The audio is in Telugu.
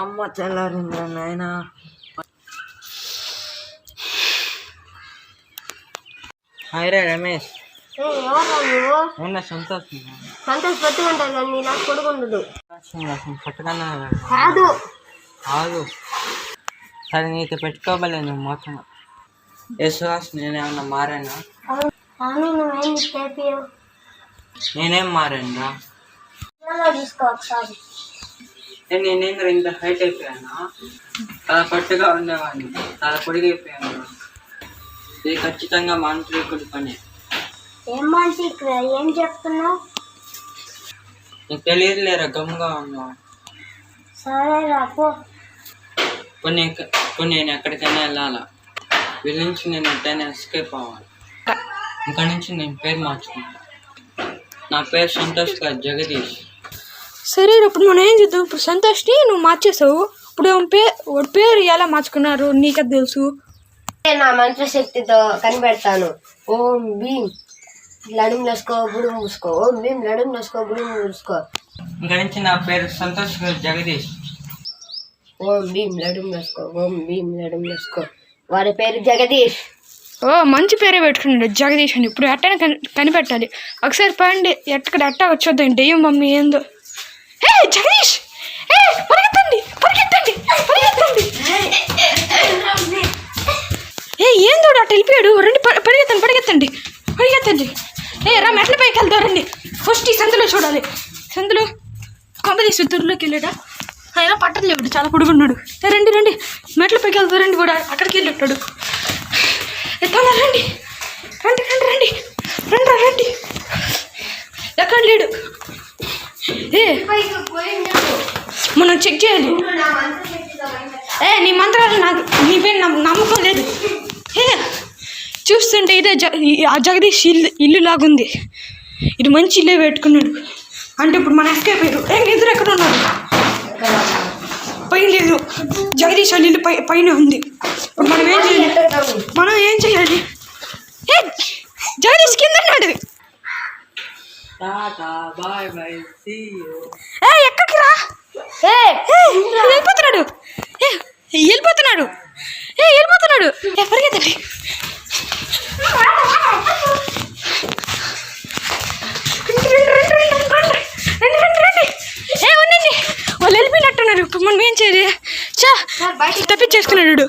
అమ్మ తెల్లారిందా నాయన. హాయ్ రే రమేష్. ఉన్న సంతోషం సంతోష్ పెట్టుకుంటారు కానీ నీలా కొడుకుండదు పట్టుకన్నా కాదు. ఆగు సరే నీతో పెట్టుకోవలేదు మొత్తం. యశ్వాస్ నేనేమన్నా మారానా? నేనేం మారానురా నేనేం ఇంత హైట్ అయిపోయానా? చాలా పట్టుగా ఉండేవాడిని. చాలా పొడిగైపోయాను. ఇది ఖచ్చితంగా మాంత్రికుడి పని. ఏం ఇక్కడ ఏం చెప్తున్నావు? నీకు తెలియదులేరా గమ్ముగా ఉన్నావు. సరే రాపో కొన్ని కొన్ని నేను ఎక్కడికైనా వెళ్ళాలా? వీళ్ళ నుంచి నేను ఎట్టైనా ఎస్కేప్ అవ్వాలి. ఇంకా నుంచి నేను పేరు మార్చుకుంటా. నా పేరు సంతోష్ కాదు జగదీష్. సరే ఇప్పుడు మనం ఏం చేద్దాం? ఇప్పుడు సంతోష్ని నువ్వు మార్చేసావు. ఇప్పుడు ఏం పే వాడి పేరు ఎలా మార్చుకున్నారు? నీకది తెలుసు? నా మంత్రశక్తితో కనిపెడతాను. ఓం భీం లడుము లసుకో బుడుము మూసుకో ఓం భీం లడుము లసుకో బుడుము మూసుకో ఇంకా నుంచి నా పేరు సంతోష్ కాదు జగదీష్. ఓం భీమ్ లడుం లసుకో ఓం భీమ్ లడుం లసుకో వారి పేరు జగదీష్. ఓ మంచి పేరే పెట్టుకున్నాడు జగదీష్ అని. ఇప్పుడు ఎట్టని కనిపెట్టాలి. ఒకసారి పండి ఎక్కడ ఎట్టా వచ్చొద్దాం డెయ్యం మమ్మీ ఏందో? ఏ జగదీష్! ఏ పరిగెత్తండి పరిగెత్తండి పరిగెత్తండి. ఏ ఏందో అట్ట వెళ్ళిపోయాడు? రండి పరిగెత్తండి పరిగెత్తండి. పరిగెత్తండి. ఏ రా మెట్ల పైకి వెళ్దాం రండి. ఫస్ట్ ఈ సందులో చూడాలి. సందులో కొంపదీసి సుత్తూరులోకి వెళ్ళాడా ఆయన పట్టలేడు చాలా పొడుగున్నాడు రండి రండి. మెట్ల పైకి వెళ్తాం రండి కూడా. అక్కడికి వెళ్ళి ఉంటాడు. ఎత్తాలా రండి. రండి రండి రండి. రండి రండి. ఎక్కడ లేడు? ఏ మనం చెక్ చేయాలి. ఏ నీ మంత్రాలు నాకు నీ పేరు నమ్మకం లేదు. ఏ చూస్తుంటే ఇదే జ ఆ జగదీష్ ఇల్లు ఇల్లు లాగుంది. ఇది మంచి ఇల్లే పెట్టుకున్నాడు. అంటే ఇప్పుడు మన ఎక్కే పేరు ఏ నిద్ర ఎక్కడ ఉన్నాడు పైన లేదు. జగదీష్ ఇల్లు పై పైన ఉంది. మనం ఏం చేయాలి? మనం ఏం చేయాలి? ఏ జగదీష్ కింద ఉన్నాడు. ఎక్కడికి రా? ఏ ఏ, వెళ్ళిపోతున్నాడు ఏ వెళ్ళిపోతున్నాడు ఏ వెళ్ళిపోతున్నాడు ఏ పరిగెత్తండి రండి, రండి, రండి, రండి, రండి, రండి, రండి. మనం ఏం చేయాలి? చా తప్పించేసుకున్నాడు.